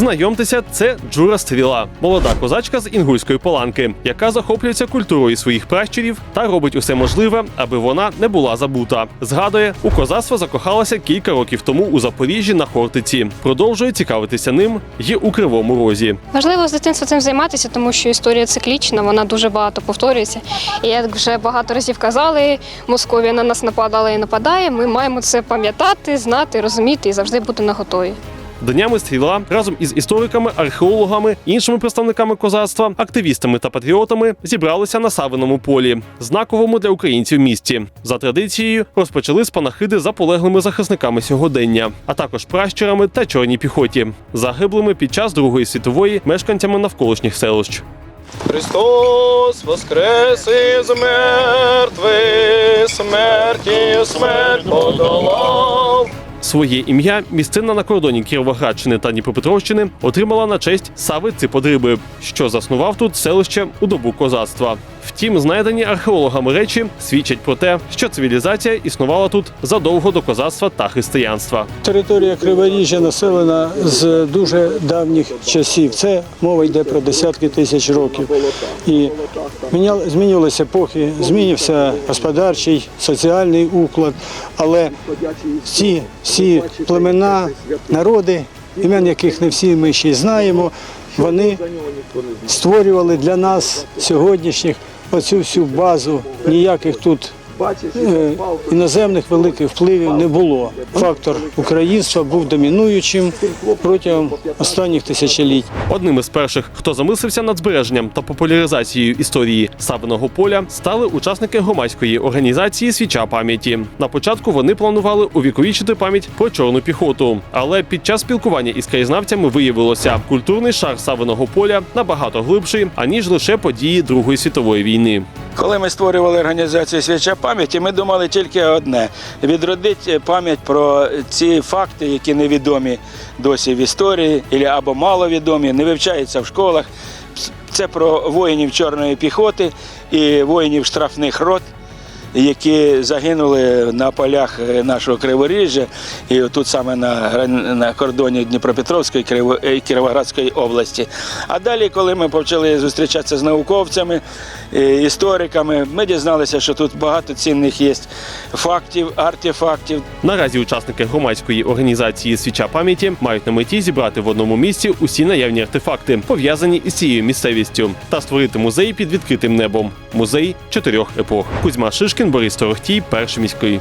Знайомтеся, це Джура Стріла, молода козачка з інгульської поланки, яка захоплюється культурою своїх пращурів та робить усе можливе, аби вона не була забута. Згадує, у козацтво закохалася кілька років тому у Запоріжжі на Хортиці. Продовжує цікавитися ним і у Кривому Розі. Важливо з дитинства цим займатися, тому що історія циклічна, вона дуже багато повторюється. І як вже багато разів казали, Московія на нас нападала і нападає. Ми маємо це пам'ятати, знати, розуміти і завжди бути наготові. Днями стріла разом із істориками, археологами, іншими представниками козацтва, активістами та патріотами зібралися на Савиному полі, знаковому для українців місті. За традицією розпочали з панахиди за полеглими захисниками сьогодення, а також пращурами та чорній піхоті, загиблими під час Другої світової мешканцями навколишніх селищ. Христос воскрес із мертвих, смерті смерть подолав. Своє ім'я місцина на кордоні Кіровоградщини та Дніпропетровщини отримала на честь Сави Циподриби, що заснував тут селище у добу козацтва. Втім, знайдені археологами речі свідчать про те, що цивілізація існувала тут задовго до козацтва та християнства. Територія Криворіжжя населена з дуже давніх часів. Це мова йде про десятки тисяч років. І змінювалися епохи, змінився господарчий, соціальний уклад, але ці всі племена, народи, імен яких не всі ми ще й знаємо, вони створювали для нас сьогоднішніх оцю всю базу. Ніяких тут іноземних великих впливів не було. Фактор українства був домінуючим протягом останніх тисячоліть. Одним із перших, хто замислився над збереженням та популяризацією історії Савиного поля, стали учасники громадської організації Свіча пам'яті. На початку вони планували увіковічити пам'ять про чорну піхоту. Але під час спілкування із краєзнавцями виявилося, культурний шар Савиного поля набагато глибший, аніж лише події Другої світової війни. Коли ми створювали організацію Свіча пам'яті, ми думали тільки одне: відродити пам'ять про ці факти, які невідомі досі в історії, або маловідомі, не вивчаються в школах. Це про воїнів чорної піхоти і воїнів штрафних рот. Які загинули на полях е, нашого Криворіжжя, і тут саме на, на кордоні Дніпропетровської Криво- е, Кіровоградської області. А далі, коли ми почали зустрічатися з науковцями, е, істориками, ми дізналися, що тут багато цінних є фактів, артефактів, Наразі учасники громадської організації Свіча пам'яті мають на меті зібрати в одному місці усі наявні артефакти, пов'язані із цією місцевістю, та створити музей під відкритим небом. Музей чотирьох епох. Кузьма Шишкін, Борис Торохтій, перший міський.